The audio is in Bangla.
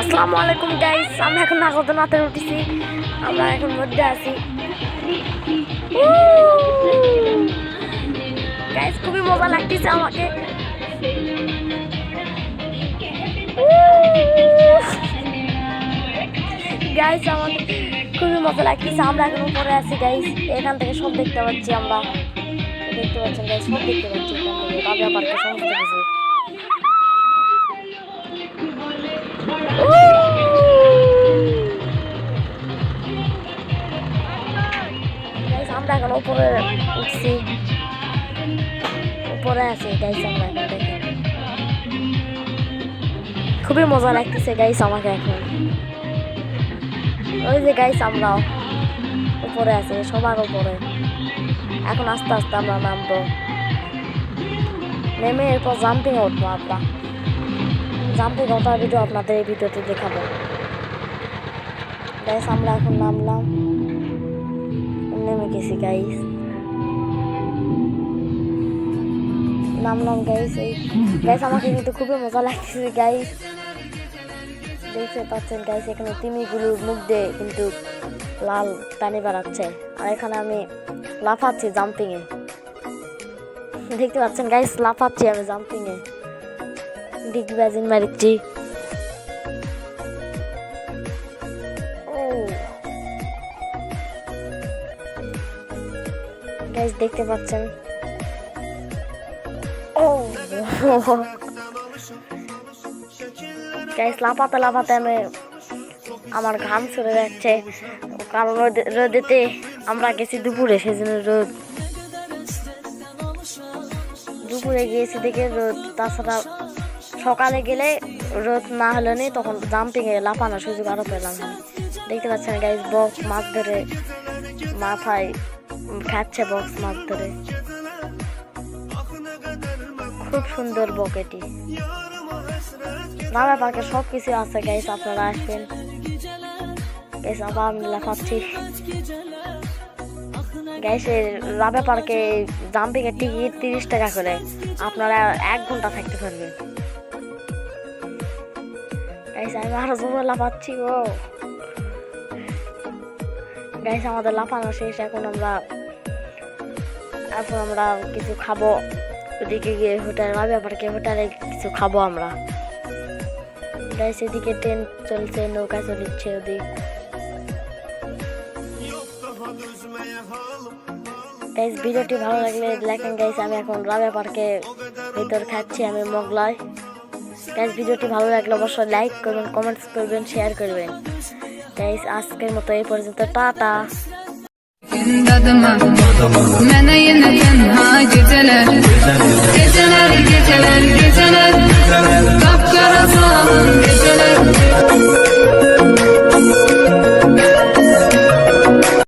আসসালামু আলাইকুম গাইস আমরা এখন নাগদ নাতে উঠেছি। আমরা এখন মধ্যে আছি। গাইস খুবই মজা লাগতেছে আমাকে। গাইস আমাদের খুবই মজা লাগতেছে। আমরা এখন উপরে আছি গাইস এখান থেকে সব দেখতে পাচ্ছি আমরা। দেখতে পাচ্ছেন গাইস সব দেখতে পাচ্ছি। রাবিয়া পার্কে সমস্ত কিছু। উপরে উঠছি। উপরে আছি গাইস আমরা এখন খুবই মজা লাগতেছে গাইস আমাকে এখন। ওই যে গাইস আমরাও। উপরে আছি, সবার উপরে। এখন আস্তে আস্তে আমরা নামবো। নেমে এরপর জাম্পিং উঠবো আমরা। জাম্পিং ওঠার ভিডিও আপনাদের এই ভিডিওতে দেখাবো। গাইস আমরা এখন নামলাম। নেমে গেছি গাইস নামলাম গাইস এই গাইস আমাকে কিন্তু খুবই মজা লাগছে গাইস দেখতে পাচ্ছেন গাইস এখানে তিমিগুলোর মুখ দিয়ে কিন্তু লাল পানি বাড়াচ্ছে। আর এখানে আমি লাফাচ্ছি জাম্পিং এ দেখতে পাচ্ছেন গাইস লাফাচ্ছি আমি জাম্পিং এ ডিগ ব্যাজিন মারিচ্ছি। গাইস দেখতে পাচ্ছেন? ও। গাইস লাফাতে লাফাতে আমি আমার ঘাম চলে যাচ্ছে। কারণ রোদে- রোদেতে আমরা গেছি দুপুরে, সেজন্য রোদ। দুপুরে গিয়েছি দেখে রোদ। তাছাড়া সকালে গেলে রোদ না হলে নি তখন জাম্পিংয়ে লাফানোর সুযোগ আরও পেলাম। দেখতে পাচ্ছেন গাইস বক্স মাছ ধরে মাথায় খাচ্ছে বক্স মাছ ধরে। খুব সুন্দর বক এটি। নামে পার্কে সব কিছু আছে গাইস আপনারা আসবেন। গাইস আবার আমি লাফাচ্ছি এই রাবে পার্কে জাম্পিং এর টিকিট তিরিশ টাকা করে। আপনারা এক ঘণ্টা থাকতে পারবেন। আমি আরও জোরে লাফাচ্ছি ও গাইস আমাদের লাফানো শেষ, এখন আমরা এখন আমরা কিছু খাব। ওদিকে গিয়ে হোটেল রাবে পার্কে হোটেলে কিছু খাব আমরা। গাইস এদিকে ট্রেন চলছে, নৌকা চলছে ওদিক। গাইস ভিডিওটি ভালো লাগলে দেখেন গাইস আমি এখন রাবে পার্কে ভিতর খাচ্ছি, আমি মোগলাই। গাইস ভিডিওটি ভালো লাগলে অবশ্যই লাইক করবেন কমেন্টস করবেন শেয়ার করবেন। গাইস আজকের মতো এই পর্যন্ত টাটা